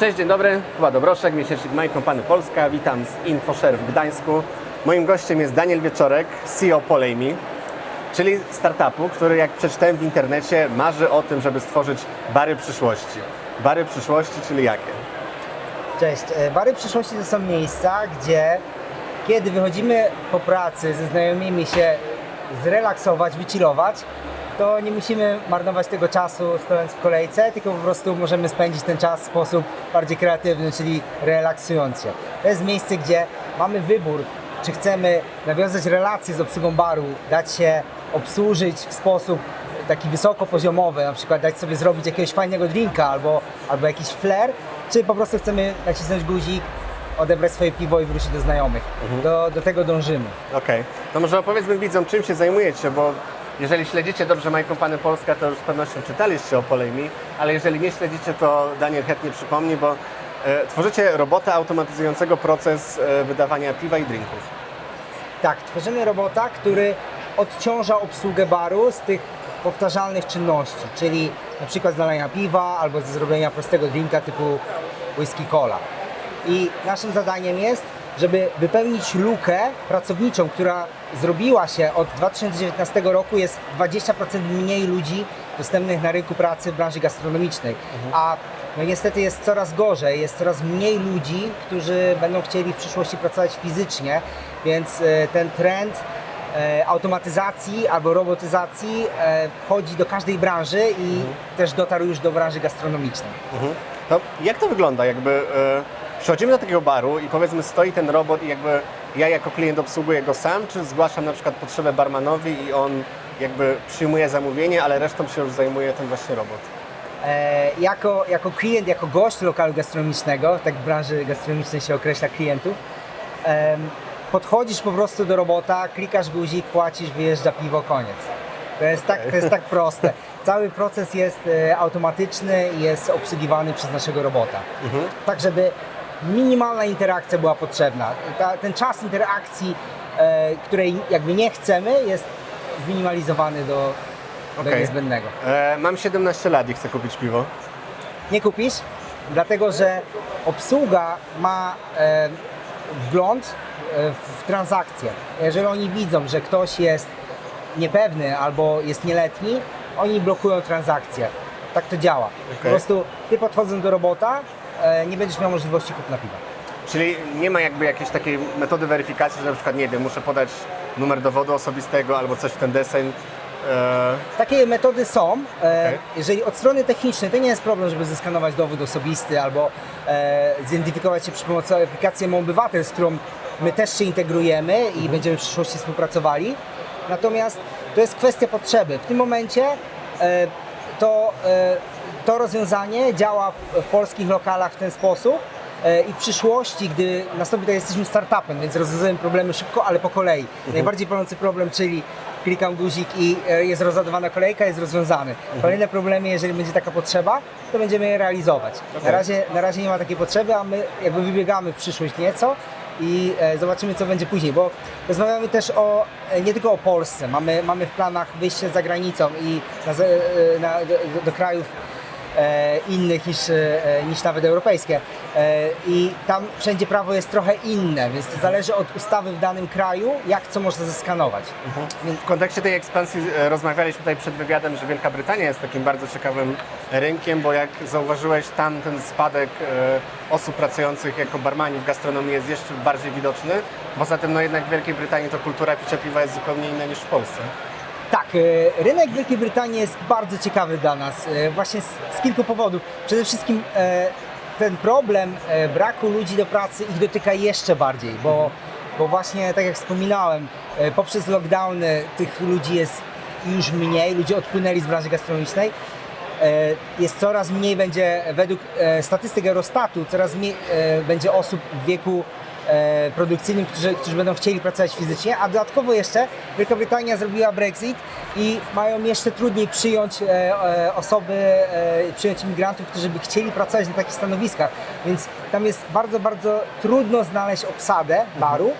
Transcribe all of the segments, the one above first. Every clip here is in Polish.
Cześć, dzień dobry. Chyba Dobroszek, miesięcznik My Company Polska. Witam z InfoShare w Gdańsku. Moim gościem jest Daniel Wieczorek, CEO Polejmi, czyli startupu, który jak przeczytałem w internecie marzy o tym, żeby stworzyć bary przyszłości. Bary przyszłości, czyli jakie? Cześć. E, Bary przyszłości to są miejsca, gdzie kiedy wychodzimy po pracy ze znajomymi się zrelaksować, wychillować, to nie musimy marnować tego czasu stojąc w kolejce, tylko po prostu możemy spędzić ten czas w sposób bardziej kreatywny, czyli relaksując się. To jest miejsce, gdzie mamy wybór, czy chcemy nawiązać relacje z obsługą baru, dać się obsłużyć w sposób taki wysokopoziomowy, na przykład dać sobie zrobić jakiegoś fajnego drinka albo, albo jakiś flair, czy po prostu chcemy nacisnąć guzik, odebrać swoje piwo i wrócić do znajomych. Do, do tego dążymy. Okej. To może opowiedzmy widzom, czym się zajmujecie, bo jeżeli śledzicie dobrze My Company Polska, to już z pewnością czytaliście o Polejmi, ale jeżeli nie śledzicie, to Daniel chętnie przypomni, bo e, tworzycie robota automatyzującego proces e, wydawania piwa i drinków. Tak, tworzymy robota, który odciąża obsługę baru z tych powtarzalnych czynności, czyli na przykład z nalania piwa albo ze zrobienia prostego drinka typu whisky cola. I naszym zadaniem jest, żeby wypełnić lukę pracowniczą, która zrobiła się od 2019 roku, jest 20% mniej ludzi dostępnych na rynku pracy w branży gastronomicznej. A no niestety jest coraz gorzej, jest coraz mniej ludzi, którzy będą chcieli w przyszłości pracować fizycznie, więc e, ten trend e, automatyzacji albo robotyzacji e, wchodzi do każdej branży i też dotarł już do branży gastronomicznej. Mhm. To jak to wygląda? Jakby przychodzimy do takiego baru i powiedzmy stoi ten robot i jakby ja jako klient obsługuję go sam, czy zgłaszam na przykład potrzebę barmanowi i on jakby przyjmuje zamówienie, ale resztą się już zajmuje ten właśnie robot. E, jako, jako klient, jako gość lokalu gastronomicznego, tak w branży gastronomicznej się określa klientów, em, podchodzisz po prostu do robota, klikasz guzik, płacisz, wyjeżdża piwo, koniec. To jest tak, to jest tak proste. Cały proces jest e, automatyczny i jest obsługiwany przez naszego robota. Tak, żeby minimalna interakcja była potrzebna. Ta, ten czas interakcji, e, której jakby nie chcemy, jest zminimalizowany do, do Okej. niezbędnego. E, mam 17 lat i chcę kupić piwo. nie kupisz, dlatego że obsługa ma e, wgląd e, w transakcję. Jeżeli oni widzą, że ktoś jest niepewny albo jest nieletni, oni blokują transakcję. Tak to działa. Po Okej. prostu ty podchodząc do robota, nie będziesz miał możliwości kupna piwa. Czyli nie ma jakby jakiejś takiej metody weryfikacji, że na przykład, nie wiem, muszę podać numer dowodu osobistego albo coś w ten deseń. E, Takie metody są. E, Okej. Jeżeli od strony technicznej to nie jest problem, żeby zeskanować dowód osobisty albo e, zidentyfikować się przy pomocy aplikacji Mobywatel, z którą my też się integrujemy i będziemy w przyszłości współpracowali. Natomiast to jest kwestia potrzeby. W tym momencie e, to, e, to rozwiązanie działa w, polskich lokalach w ten sposób. E, I w przyszłości, gdy nastąpi, to jesteśmy startupem, więc rozwiązujemy problemy szybko, ale po kolei. Najbardziej palący problem, czyli klikam guzik i e, jest rozładowana kolejka, jest rozwiązany. Kolejne problemy, jeżeli będzie taka potrzeba, to będziemy je realizować. Na, Okej. razie, na razie nie ma takiej potrzeby, a my jakby wybiegamy w przyszłość nieco i e, zobaczymy, co będzie później, bo rozmawiamy też o, nie tylko o Polsce, mamy, mamy w planach wyjście za granicą i na, na, do, do krajów innych niż, e, niż nawet europejskie. E, I tam wszędzie prawo jest trochę inne, więc to zależy od ustawy w danym kraju, jak co można zeskanować. Więc W kontekście tej ekspansji e, rozmawialiśmy tutaj przed wywiadem, że Wielka Brytania jest takim bardzo ciekawym rynkiem, bo jak zauważyłeś, tam ten spadek e, osób pracujących jako barmani w gastronomii jest jeszcze bardziej widoczny. Poza tym, no jednak w Wielkiej Brytanii to kultura picia piwa jest zupełnie inna niż w Polsce. Tak, e, rynek Wielkiej Brytanii jest bardzo ciekawy dla nas, e, właśnie z, z kilku powodów. Przede wszystkim e, ten problem braku ludzi do pracy ich dotyka jeszcze bardziej, bo, bo właśnie tak jak wspominałem, poprzez lockdowny tych ludzi jest już mniej, ludzie odpłynęli z branży gastronomicznej. Jest coraz mniej będzie, według statystyk Eurostatu, coraz mniej będzie osób w wieku produkcyjnym, którzy, którzy będą chcieli pracować fizycznie, a dodatkowo jeszcze Wielka Brytania zrobiła Brexit i mają jeszcze trudniej przyjąć e, e, osoby, e, przyjąć imigrantów, którzy by chcieli pracować na takich stanowiskach, więc tam jest bardzo, bardzo trudno znaleźć obsadę baru.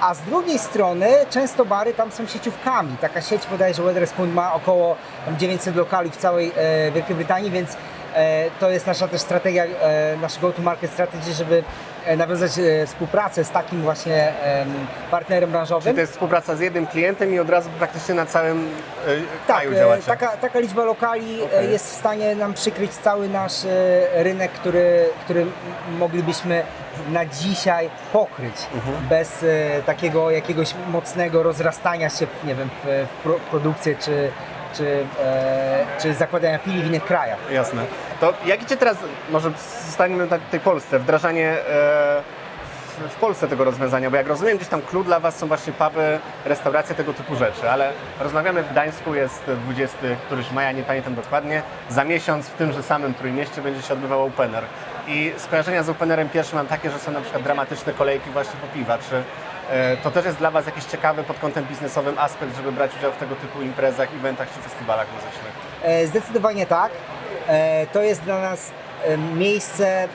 A z drugiej strony często bary tam są sieciówkami. Taka sieć bodajże Wetherspoon ma około tam 900 lokali w całej e, Wielkiej Brytanii, więc e, to jest nasza też strategia, e, nasz go-to-market strategy, żeby e, nawiązać e, współpracę z takim właśnie em, partnerem branżowym. to jest współpraca z jednym klientem i od razu praktycznie na całym e, Tak, kraju e, działacie? taka, taka liczba lokali e, Okej. jest w stanie nam przykryć cały nasz e, rynek, który, który moglibyśmy na dzisiaj pokryć Mhm. bez e, takiego jakiegoś mocnego rozrastania się nie wiem, w, w pro- produkcję czy, czy, e, czy zakładania filii w innych krajach. Jasne. To jak idzie teraz, może zostaniemy na tej Polsce, wdrażanie e, w, w Polsce tego rozwiązania, bo jak rozumiem, gdzieś tam clue dla Was są właśnie puby, restauracje, tego typu rzeczy, ale rozmawiamy w Gdańsku, jest 20 któryś maja, nie pamiętam dokładnie, za miesiąc w tymże samym Trójmieście będzie się odbywał opener. I skojarzenia z openerem pierwszym mam takie, że są na przykład dramatyczne kolejki właśnie po piwa, czy to też jest dla Was jakiś ciekawy pod kątem biznesowym aspekt, żeby brać udział w tego typu imprezach, eventach czy festiwalach muzycznych? E, Zdecydowanie tak. E, To jest dla nas e, miejsce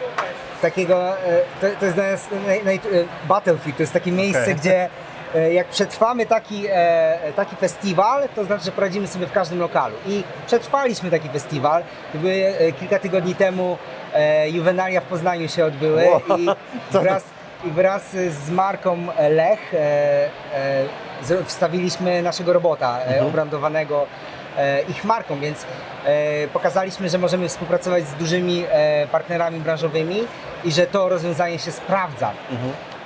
takiego, e, to, to jest dla nas naj, naj, e, battlefield, to jest takie miejsce, Okej. gdzie e, jak przetrwamy taki, e, taki festiwal, to znaczy, że poradzimy sobie w każdym lokalu. I przetrwaliśmy taki festiwal. Jakby e, kilka tygodni temu e, Juvenalia w Poznaniu się odbyły Wow. i wraz, i wraz z marką Lech e, e, wstawiliśmy naszego robota e, obrandowanego e, ich marką, więc pokazaliśmy, że możemy współpracować z dużymi partnerami branżowymi i że to rozwiązanie się sprawdza.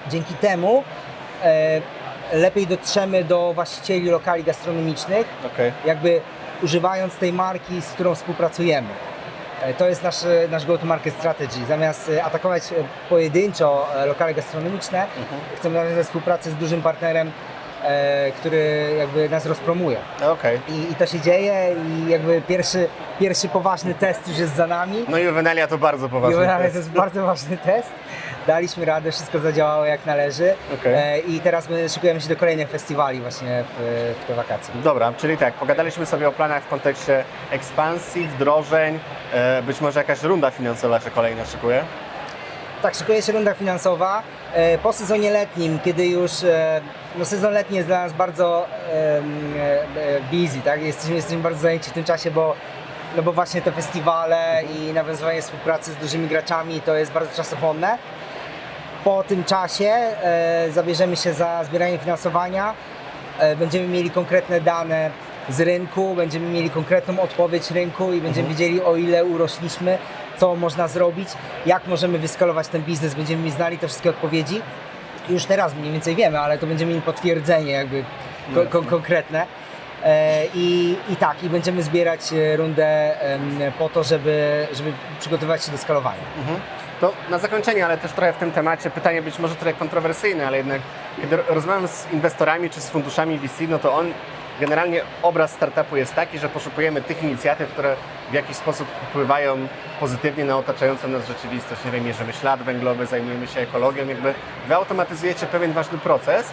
Dzięki temu lepiej dotrzemy do właścicieli lokali gastronomicznych, Okej. jakby używając tej marki, z którą współpracujemy. E, To jest nasz, e, nasz go-to-market strategy. Zamiast e, atakować pojedynczo lokale gastronomiczne, chcemy nawiązać współpracę z dużym partnerem, który jakby nas rozpromuje. Okej. I, I to się dzieje i jakby pierwszy, pierwszy poważny test już jest za nami. No i Juvenalia to bardzo poważny ale test. to jest bardzo ważny test. Daliśmy radę, wszystko zadziałało jak należy. Okej. E, I teraz my szykujemy się do kolejnych festiwali właśnie w, w te wakacje. Dobra, czyli tak, pogadaliśmy sobie o planach w kontekście ekspansji, wdrożeń, e, być może jakaś runda finansowa czy kolejna szykuje. Tak, szykuje się runda finansowa. E, Po sezonie letnim, kiedy już e, no sezon letni jest dla nas bardzo e, e, busy, tak? Jesteśmy, jesteśmy bardzo zajęci w tym czasie, bo, no bo właśnie te festiwale i nawiązywanie współpracy z dużymi graczami to jest bardzo czasochłonne. Po tym czasie e, zabierzemy się za zbieranie finansowania. E, będziemy mieli konkretne dane z rynku, będziemy mieli konkretną odpowiedź rynku i będziemy wiedzieli o ile urośliśmy, co można zrobić, jak możemy wyskalować ten biznes, będziemy znali te wszystkie odpowiedzi. Już teraz mniej więcej wiemy, ale to będziemy mieli potwierdzenie jakby ko- ko- konkretne. E, I, I tak, i będziemy zbierać e, rundę po to, żeby, żeby przygotowywać się do skalowania. Mhm. To na zakończenie, ale też trochę w tym temacie, pytanie być może trochę kontrowersyjne, ale jednak kiedy rozmawiam z inwestorami czy z funduszami VC, no to on generalnie obraz startupu jest taki, że poszukujemy tych inicjatyw, które w jakiś sposób wpływają pozytywnie na otaczającą nas rzeczywistość. Nie wiem, mierzymy ślad węglowy, zajmujemy się ekologią, jakby wy automatyzujecie pewien ważny proces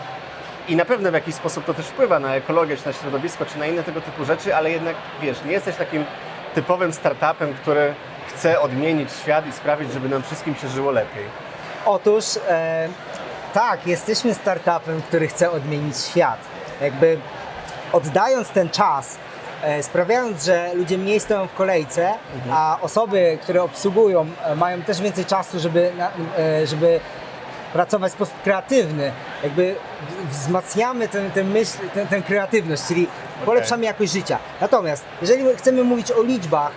i na pewno w jakiś sposób to też wpływa na ekologię, czy na środowisko, czy na inne tego typu rzeczy, ale jednak wiesz, nie jesteś takim typowym startupem, który chce odmienić świat i sprawić, żeby nam wszystkim się żyło lepiej. Otóż e, tak, jesteśmy startupem, który chce odmienić świat. Jakby oddając ten czas, e, sprawiając, że ludzie mniej stoją w kolejce, a osoby, które obsługują, e, mają też więcej czasu, żeby, na, e, żeby pracować w sposób kreatywny. Jakby wzmacniamy tę tę myśl, tę, tę kreatywność, czyli polepszamy jakość życia. Natomiast jeżeli chcemy mówić o liczbach,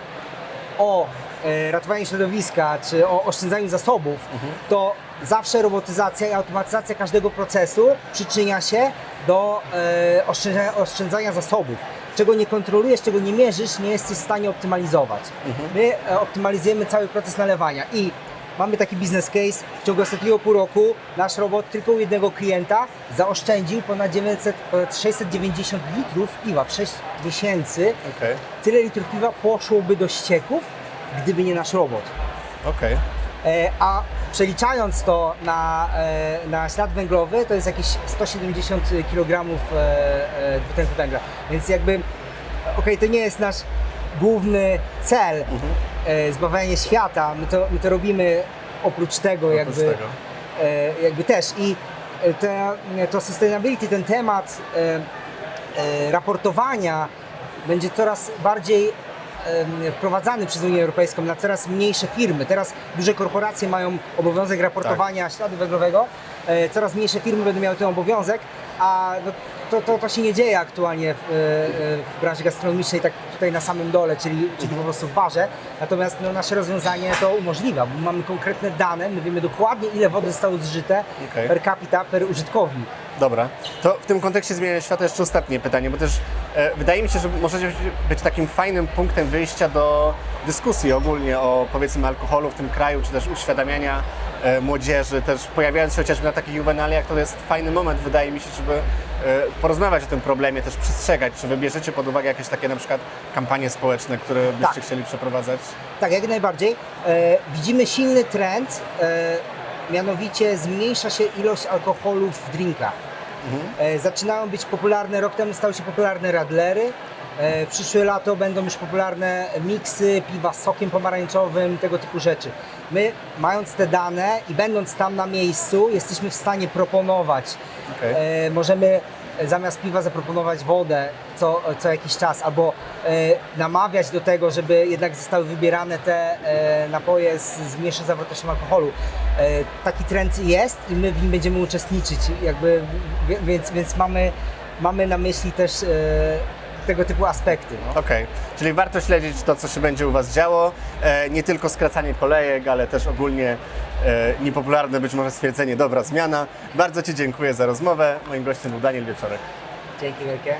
o e, ratowaniu środowiska czy o oszczędzaniu zasobów, to zawsze robotyzacja i automatyzacja każdego procesu przyczynia się do e, oszczędzania, oszczędzania zasobów. Czego nie kontrolujesz, czego nie mierzysz, nie jesteś w stanie optymalizować. My e, optymalizujemy cały proces nalewania i mamy taki business case. W ciągu ostatniego pół roku nasz robot tylko u jednego klienta zaoszczędził ponad 900, ponad 690 litrów piwa w 6 miesięcy Okej, tyle litrów piwa poszłoby do ścieków, gdyby nie nasz robot. okej. E, a przeliczając to na, e, na ślad węglowy, to jest jakieś 170 kg e, e, dwutlenku węgla. Więc jakby, okej, to nie jest nasz główny cel, e, zbawianie świata. My to, my to robimy oprócz tego, jakby, tego. e, jakby też. I e, te, to sustainability, ten temat e, e, raportowania będzie coraz bardziej wprowadzany przez Unię Europejską na coraz mniejsze firmy. Teraz duże korporacje mają obowiązek raportowania śladu węglowego, coraz mniejsze firmy będą miały ten obowiązek, a no, to, to, to się nie dzieje aktualnie w, e, e, w branży gastronomicznej, tak tutaj na samym dole, czyli, czyli po prostu w barze. Natomiast no, nasze rozwiązanie to umożliwia, bo mamy konkretne dane, my wiemy dokładnie ile wody zostało zużyte Okej. per capita, per użytkownik. Dobra. To w tym kontekście zmieniania świata jeszcze ostatnie pytanie, bo też e, wydaje mi się, że możecie być takim fajnym punktem wyjścia do dyskusji ogólnie o powiedzmy alkoholu w tym kraju, czy też uświadamiania e, młodzieży, też pojawiając się chociażby na takich juwenaliach, to jest fajny moment, wydaje mi się, żeby porozmawiać o tym problemie, też przestrzegać. Czy wybierzecie pod uwagę jakieś takie na przykład kampanie społeczne, które byście Tak. chcieli przeprowadzać? Tak, jak najbardziej. E, widzimy silny trend, e, mianowicie zmniejsza się ilość alkoholu w drinkach. E, zaczynają być popularne, rok temu stały się popularne radlery. E, przyszłe lato będą już popularne miksy, piwa z sokiem pomarańczowym, tego typu rzeczy. My, mając te dane i będąc tam na miejscu, jesteśmy w stanie proponować. Okej. E, możemy e, zamiast piwa zaproponować wodę co, co jakiś czas, albo e, namawiać do tego, żeby jednak zostały wybierane te e, napoje z, z mniejszą zawartością alkoholu. E, taki trend jest i my w nim będziemy uczestniczyć, jakby, więc, więc mamy, mamy na myśli też e, tego typu aspekty. No. Okej, czyli warto śledzić to, co się będzie u Was działo. E, nie tylko skracanie kolejek, ale też ogólnie e, niepopularne być może stwierdzenie dobra zmiana. Bardzo Ci dziękuję za rozmowę. Moim gościem był Daniel Wieczorek. Dzięki wielkie.